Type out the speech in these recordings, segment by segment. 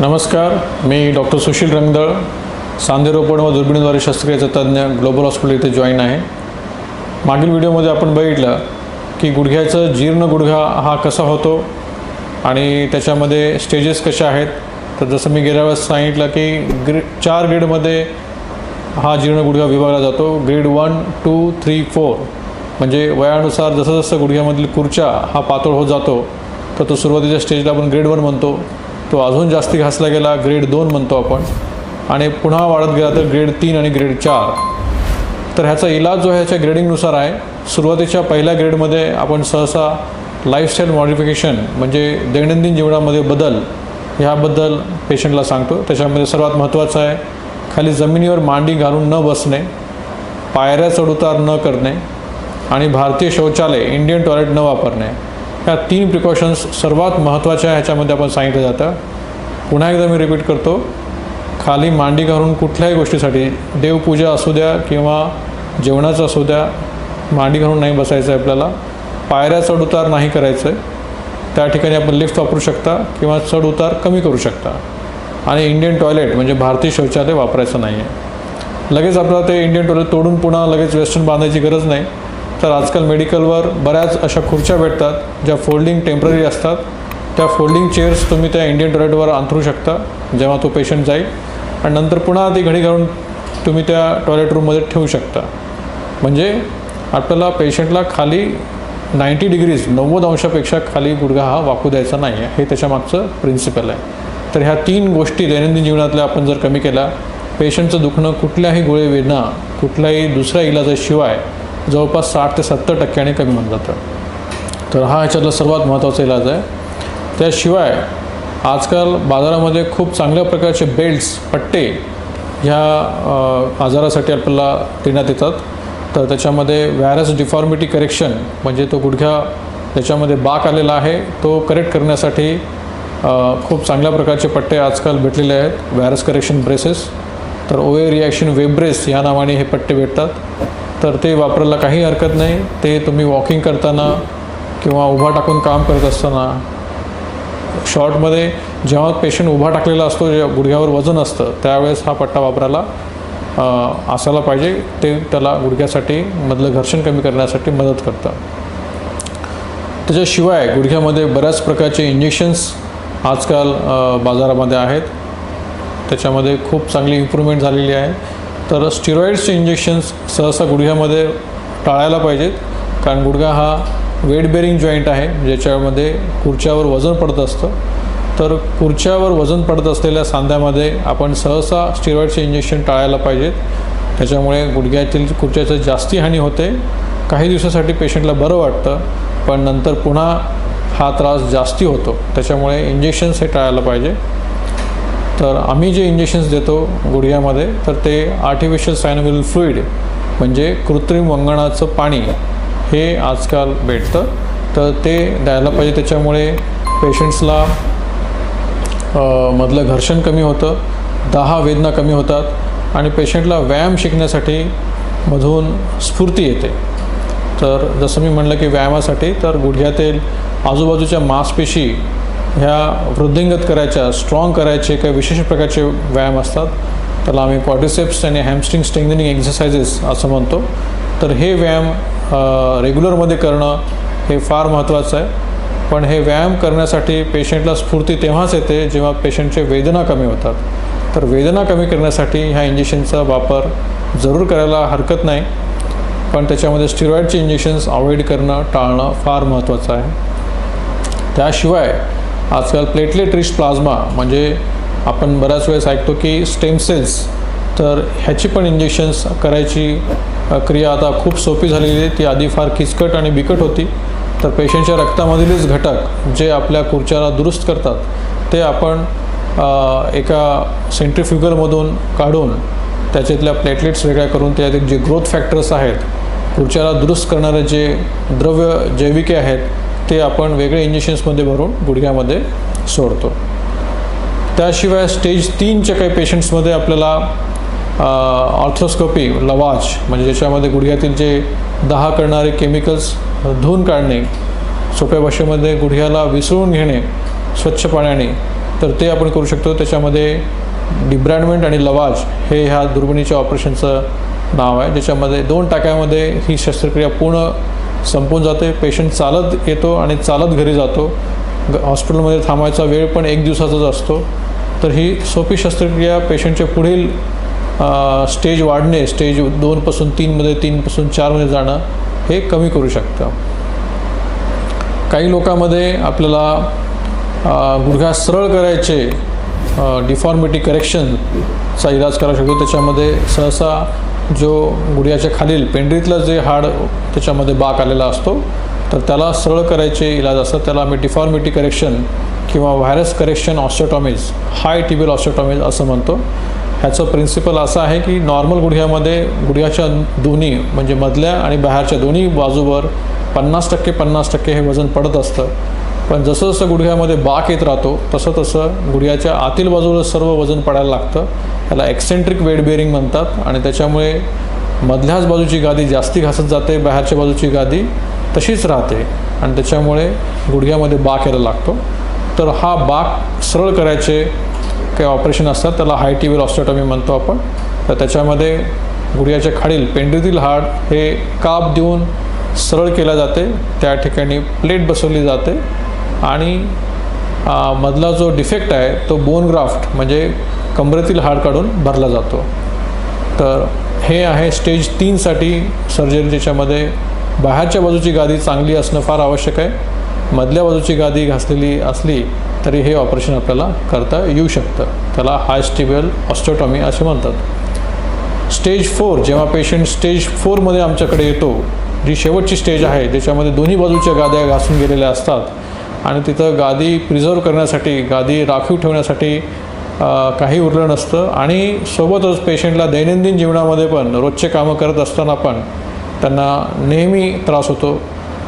नमस्कार मी डॉक्टर सुशील रंगदळ सांधेरोपण व दुर्बिणीद्वारे शस्त्रक्रियेचा तज्ज्ञ ग्लोबल हॉस्पिटल इथे जॉईन आहे. मागील व्हिडिओमध्ये आपण बघितलं की गुडघ्याचं जीर्ण गुडघा हा कसा होतो आणि त्याच्यामध्ये स्टेजेस कशा आहेत. तर जसं मी गेल्या वेळेस सांगितलं की ग्रे चार ग्रेडमध्ये हा जीर्ण गुडघा विभागला जातो. Grade one two three four. म्हणजे वयानुसार जसं जसं गुडघ्यामधील कुर्चा हा पातळ होत जातो तर तो सुरुवातीच्या स्टेजला आपण ग्रेड वन म्हणतो. तो अजून जास्ती घासला गेला ग्रेड दोन म्हणतो आपण. आणि पुन्हा वाढत गेला तर ग्रेड तीन आणि ग्रेड चार. तर ह्याचा इलाज जो ह्याच्या ग्रेडिंगनुसार आहे. सुरुवातीच्या पहिल्या ग्रेडमध्ये आपण सहसा लाईफस्टाईल मॉडिफिकेशन म्हणजे दैनंदिन जीवनामध्ये बदल ह्याबद्दल पेशंटला सांगतो. त्याच्यामध्ये सर्वात महत्त्वाचं आहे खाली जमिनीवर मांडी घालून न बसणे पायऱ्या चढउतार न करणे आणि भारतीय शौचालय इंडियन टॉयलेट न वापरणे. ह्या तीन प्रिकॉशन्स सर्वात महत्त्वाच्या ह्याच्यामध्ये आपण सांगितलं जातं. पुन्हा एकदा मी रिपीट करतो. खाली मांडी घालून कुठल्याही गोष्टीसाठी देवपूजा असू द्या किंवा जेवणाचं असू द्या मांडी घालून नाही बसायचं आहे आपल्याला. पायऱ्या चढउतार नाही करायचं. आहे त्या ठिकाणी आपण लिफ्ट वापरू शकता किंवा चढउतार कमी करू शकता. आणि इंडियन टॉयलेट म्हणजे भारतीय शौचालय वापरायचं नाही आहे लगेच आपल्याला ते इंडियन टॉयलेट तोडून पुन्हा लगेच वेस्टर्न बांधायची गरज नाही. तर आजकाल मेडिकलवर बऱ्याच अशा खुर्च्या भेटतात ज्या फोल्डिंग टेंपररी असतात. त्या फोल्डिंग चेअर्स तुम्ही त्या इंडियन टॉयलेटवर अंथरू शकता जेव्हा तो पेशंट जाईल. आणि नंतर पुन्हा ती घडी घालून तुम्ही त्या टॉयलेट रूममध्ये ठेवू शकता. म्हणजे आपल्याला पेशंटला खाली नाईंटी डिग्रीज नव्वद अंशापेक्षा खाली गुडघा हा वाकू द्यायचा नाही आहे हे त्याच्यामागचं प्रिन्सिपल आहे. तर ह्या तीन गोष्टी दैनंदिन जीवनातल्या आपण जर कमी केल्या पेशंटचं दुखणं कुठल्याही गोळे विना कुठल्याही दुसऱ्या इलाजाशिवाय जवळपास साठ ते सत्तर टक्क्याने कमी होऊन जातं. तर हा ह्याच्यातला सर्वात महत्त्वाचा इलाज आहे. त्याशिवाय आजकाल बाजारामध्ये खूप चांगल्या प्रकारचे बेल्ट्स पट्टे ह्या आजारासाठी आपल्याला देण्यात येतात. तर त्याच्यामध्ये व्हायरस डिफॉर्मिटी करेक्शन म्हणजे तो गुडघ्या त्याच्यामध्ये बाक आलेला आहे तो करेक्ट करण्यासाठी खूप चांगल्या प्रकारचे पट्टे आजकाल भेटलेले आहेत. Varus correction braces. तर ओए रिॲक्शन वेब ब्रेस या नावाने हे पट्टे भेटतात. तर ते वापरायला काही हरकत नाही. ते तुम्ही वॉकिंग करताना किंवा उभा टाकून काम करत असताना शॉर्टमध्ये जेव्हा पेशंट उभा टाकलेला असतो गुडघ्यावर वजन असतं त्यावेळेस हा पट्टा वापरायला असायला पाहिजे. ते त्याला गुडघ्यासाठी मधलं घर्षण कमी करण्यासाठी मदत करतं. त्याच्याशिवाय गुडघ्यामध्ये बऱ्याच प्रकारचे इंजेक्शन्स आजकाल बाजारामध्ये आहेत. त्याच्यामध्ये खूप चांगली इम्प्रूव्हमेंट झालेली आहे. तर स्टिरॉईड्सचे इंजेक्शन्स सहसा गुडघ्यामध्ये टाळायला पाहिजेत. कारण गुडघा हा वेट बेरिंग जॉईंट आहे ज्याच्यामध्ये खुर्च्यावर वजन पडत असतं. तर खुर्च्यावर वजन पडत असलेल्या सांध्यामध्ये आपण सहसा स्टिरॉईडचे इंजेक्शन टाळायला पाहिजेत. त्याच्यामुळे गुडघ्यातील खुर्च्याचं जास्ती हानी होते. काही दिवसासाठी पेशंटला बरं वाटतं पण नंतर पुन्हा हा त्रास जास्ती होतो. त्याच्यामुळे इंजेक्शन्स हे टाळायला पाहिजे. तर आम्ही जे इंजेक्शन्स देतो गुडघ्यामध्ये तर ते आर्टिफिशियल सायनोविल फ्लुईड म्हणजे कृत्रिम वंगणाचं पाणी हे आजकाल भेटतं. तर ते द्यायला पाहिजे त्याच्यामुळे पेशंट्सला मधलं घर्षण कमी होतं दहा वेदना कमी होतात आणि पेशंटला व्यायाम शिकण्यासाठी मधून स्फूर्ती येते. तर जसं मी म्हणलं की व्यायामासाठी तर गुडघ्यातील आजूबाजूच्या मांसपेशी ह्या वृद्धिंगत करायच्या स्ट्रॉंग करायचे काही विशेष प्रकारचे व्यायाम असतात. त्याला आम्ही क्वाड्रिसेप्स आणि हॅमस्ट्रिंग स्ट्रेंथनिंग एक्झरसाइजेस असं म्हणतो. तर हे व्यायाम रेग्युलरमध्ये करणं हे फार महत्त्वाचं आहे. पण हे व्यायाम करण्यासाठी पेशंटला स्फूर्ती तेव्हाच येते जेव्हा पेशंटचे वेदना कमी होतात. तर वेदना कमी करण्यासाठी ह्या इंजेक्शनचा वापर जरूर करायला हरकत नाही. पण त्याच्यामध्ये स्टिरॉईडचे इंजेक्शन्स अवॉइड करणं टाळणं फार महत्त्वाचं आहे. त्याशिवाय आजकाल प्लेटलेट रिच प्लाझ्मा म्हणजे आपण बऱ्याच वेळेस ऐकतो की स्टेम सेल्स तर ह्याची पण इंजेक्शन्स करायची क्रिया आता खूप सोपी झालेली आहे. ती आधी फार किचकट आणि बिकट होती. तर पेशंटच्या रक्तामधीलच घटक जे आपल्या खुर्च्याला दुरुस्त करतात ते आपण एका सेंट्रिफ्युगलमधून काढून त्याच्यातल्या प्लेटलेट्स वेगळ्या करून त्यातील जे ग्रोथ फॅक्टर्स आहेत खुर्च्याला दुरुस्त करणारे जे द्रव्य जैविके आहेत ते आपण वेगळे इंजेक्शन्समध्ये भरून गुडघ्यामध्ये सोडतो. त्याशिवाय स्टेज तीनच्या काही पेशंट्समध्ये आपल्याला ऑर्थोस्कोपी लवाज म्हणजे ज्याच्यामध्ये गुडघ्यातील जे दहा करणारे केमिकल्स धुवून काढणे सोप्या भाषेमध्ये गुडघ्याला विसळून घेणे स्वच्छ पाण्याने तर ते आपण करू शकतो. त्याच्यामध्ये डिब्रॅडमेंट आणि लवाज हे ह्या दुर्बिणीच्या ऑपरेशनचं नाव आहे. ज्याच्यामध्ये दोन टाक्यामध्ये ही शस्त्रक्रिया पूर्ण संपून जाते पेशंट चालत येतो आणि चालत घरी जातो. ग- हॉस्पिटलमध्ये थांबायचा वेळ पण एक दिवसाचाच असतो. तर ही सोपी शस्त्रक्रिया पेशंटचे पुढील स्टेज वाढणे स्टेज दोनपासून तीनमध्ये तीनपासून चारमध्ये जाणं हे कमी करू शकतं. काही लोकांमध्ये आपल्याला गुडघा सरळ करायचे डिफॉर्मिटी करेक्शनचा इलाज करू शकतो. त्याच्यामध्ये सहसा जो गुडघ्याच्या खालील पेंढरीतलं जे हाड त्याच्यामध्ये बाक आलेला असतो तर त्याला सरळ करायचे इलाज असतात. त्याला आम्ही डिफॉर्मिटी करेक्शन किंवा varus correction osteotomies high tibial osteotomies असं म्हणतो. ह्याचं प्रिन्सिपल असं आहे की नॉर्मल गुडघ्यामध्ये गुडघ्याच्या दोन्ही म्हणजे मधल्या आणि बाहेरच्या दोन्ही बाजूवर पन्नास टक्के पन्नास टक्के हे वजन पडत असतं. पण जसं जसं गुडघ्यामध्ये बाक येत राहतो तसं तसं गुडघ्याच्या आतील बाजूला सर्व वजन पडायला लागतं. त्याला एक्सेंट्रिक वेट बेअरिंग म्हणतात आणि त्याच्यामुळे मधल्याच बाजूची गादी जास्ती घासत जाते बाहेरच्या बाजूची गादी तशीच राहते आणि त्याच्यामुळे गुडघ्यामध्ये बाक यायला लागतो. तर हा बाक सरळ करायचे काही ऑपरेशन असतात त्याला हाय टिबिल ऑस्टोटॉमी म्हणतो आपण. तर त्याच्यामध्ये गुडघ्याच्या खालील पेंडीतील हाड हे काप देऊन सरळ केल्या जाते. त्या ठिकाणी प्लेट बसवली जाते. आणि मधला जो डिफेक्ट आहे तो बोन ग्राफ्ट म्हणजे कमरेतील हाड काढून भरला जातो. तर हे आहे स्टेज तीनसाठी सर्जरी ज्याच्यामध्ये बाहेरच्या बाजूची गादी चांगली असणं फार आवश्यक आहे. मधल्या बाजूची गादी घासलेली असली तरी हे ऑपरेशन आपल्याला करता येऊ शकतं. त्याला हाय स्टिबल ऑस्टोटॉमी असे म्हणतात. स्टेज फोर जेव्हा पेशंट स्टेज फोरमध्ये आमच्याकडे येतो जी शेवटची स्टेज आहे ज्याच्यामध्ये दोन्ही बाजूच्या गाद्या घासून गेलेल्या असतात आणि तिथं गादी प्रिझर्व करण्यासाठी गादी राखीव ठेवण्यासाठी काही उरलं नसतं. आणि सोबतच पेशंटला दैनंदिन जीवनामध्ये पण रोजचे कामं करत असताना पण त्यांना नेहमी त्रास होतो.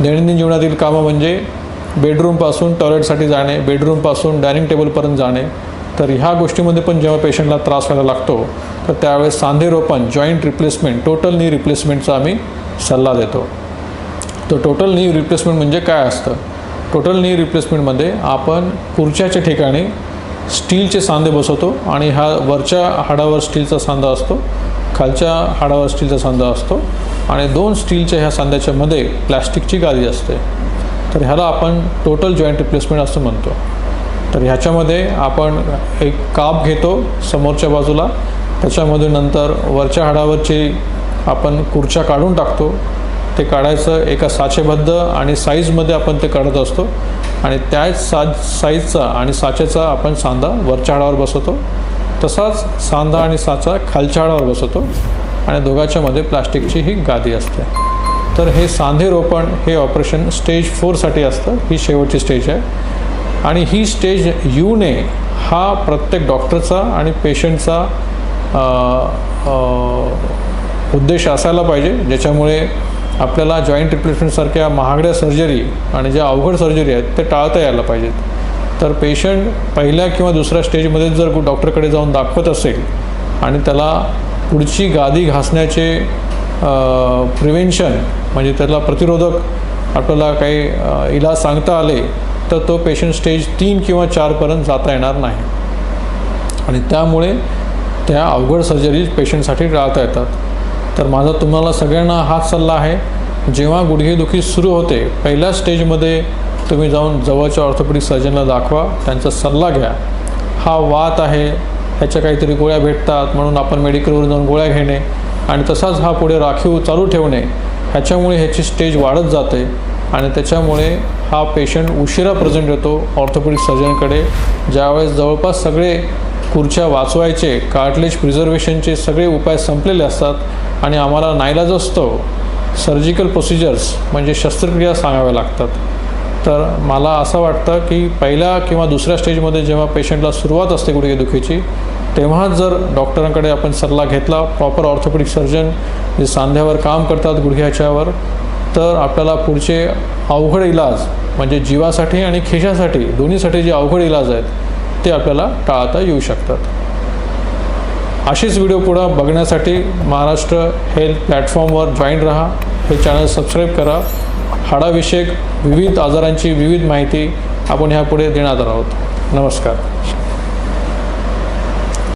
दैनंदिन जीवनातील कामं म्हणजे बेडरूमपासून टॉयलेटसाठी जाणे बेडरूमपासून डायनिंग टेबलपर्यंत जाणे. तर ह्या गोष्टीमध्ये पण जेव्हा पेशंटला त्रास व्हायला लागतो तर त्यावेळेस सांधेरोपण जॉईंट रिप्लेसमेंट टोटल नी रिप्लेसमेंटचा आम्ही सल्ला देतो. तर टोटल नी रिप्लेसमेंट म्हणजे काय असतं? टोटल नी रिप्लेसमेंटमध्ये आपण खुर्च्याच्या ठिकाणी स्टीलचे सांधे बसवतो आणि हा वरच्या हाडावर स्टीलचा सांधा असतो खालच्या हाडावर स्टीलचा सांधा असतो आणि दोन स्टीलच्या ह्या सांध्याच्यामध्ये प्लॅस्टिकची गादी असते. तर ह्याला आपण टोटल जॉईंट रिप्लेसमेंट असं म्हणतो. तर ह्याच्यामध्ये आपण एक काप घेतो समोरच्या बाजूला त्याच्यामध्ये नंतर वरच्या हाडावरची आपण खुर्च्या काढून टाकतो ते काढायचं एका साचेबद्ध आणि साईजमध्ये आपण ते काढत असतो. आणि त्याच सा साईजचा आणि साचेचा आपण सांधा वरच्या हाडावर बसवतो. तसाच सांधा आणि साचा खालच्या हाडावर बसवतो. आणि दोघांच्यामध्ये प्लास्टिकची ही गादी असते. तर हे सांधे रोपण हे ऑपरेशन स्टेज फोरसाठी असतं. ही शेवटची स्टेज आहे. आणि ही स्टेज यूने हा प्रत्येक डॉक्टरचा आणि पेशंटचा उद्देश असायला पाहिजे. ज्याच्यामुळे आपल्याला जॉईंट रिप्लेसमेंटसारख्या महागड्या सर्जरी आणि ज्या अवघड सर्जरी आहेत ते टाळता यायला पाहिजेत. तर पेशंट पहिल्या किंवा दुसऱ्या स्टेजमध्ये जर डॉक्टरकडे जाऊन दाखवत असेल आणि त्याला पुढची गादी घासण्याचे प्रिव्हेन्शन म्हणजे त्याला प्रतिरोधक आपल्याला काही इलाज सांगता आले तर तो पेशंट स्टेज तीन किंवा चारपर्यंत जाता येणार नाही. आणि त्यामुळे त्या अवघड सर्जरी पेशंटसाठी टाळता येतात. तर माझा तुम्हाला सगळ्यांना हाच सल्ला आहे जेव्हा गुडघेदुखी सुरू होते पहिल्या स्टेजमध्ये तुम्ही जाऊन जवळच्या ऑर्थोपेडिक सर्जनला दाखवा त्यांचा सल्ला घ्या. हा वात आहे ह्याच्या काहीतरी गोळ्या भेटतात म्हणून आपण मेडिकलवरून जाऊन गोळ्या घेणे आणि तसाच हा पुढे राखीव चालू ठेवणे ह्याच्यामुळे ह्याची स्टेज वाढत जाते आणि त्याच्यामुळे हा पेशंट उशिरा प्रेझेंट येतो ऑर्थोपेडिक सर्जनकडे. ज्यावेळेस जवळपास सगळे खुर्च्या वाचवायचे कार्टलेज प्रिझर्वेशनचे सगळे उपाय संपलेले असतात आणि आम्हाला नाईलाज असतो सर्जिकल प्रोसिजर्स म्हणजे शस्त्रक्रिया सांगाव्या लागतात. तर मला असं वाटतं की पहिल्या किंवा दुसऱ्या स्टेजमध्ये जेव्हा पेशंटला सुरुवात असते गुडघेदुखीची तेव्हा जर डॉक्टरांकडे आपण सल्ला घेतला प्रॉपर ऑर्थोपेडिक सर्जन जे सांध्यावर काम करतात गुडघ्याच्यावर तर आपल्याला पुढचे अवघड इलाज म्हणजे जीवासाठी आणि खिशासाठी दोन्हीसाठी जे अवघड इलाज आहेत ते आपल्याला टाळता येऊ शकतात. अशीच व्हिडिओ पुढं बघण्यासाठी महाराष्ट्र हेल्थ प्लॅटफॉर्मवर जॉईन राहा. हे चॅनल सबस्क्राईब करा. हाडाविषयक विविध आजारांची विविध माहिती आपण ह्यापुढे देणार आहोत. नमस्कार.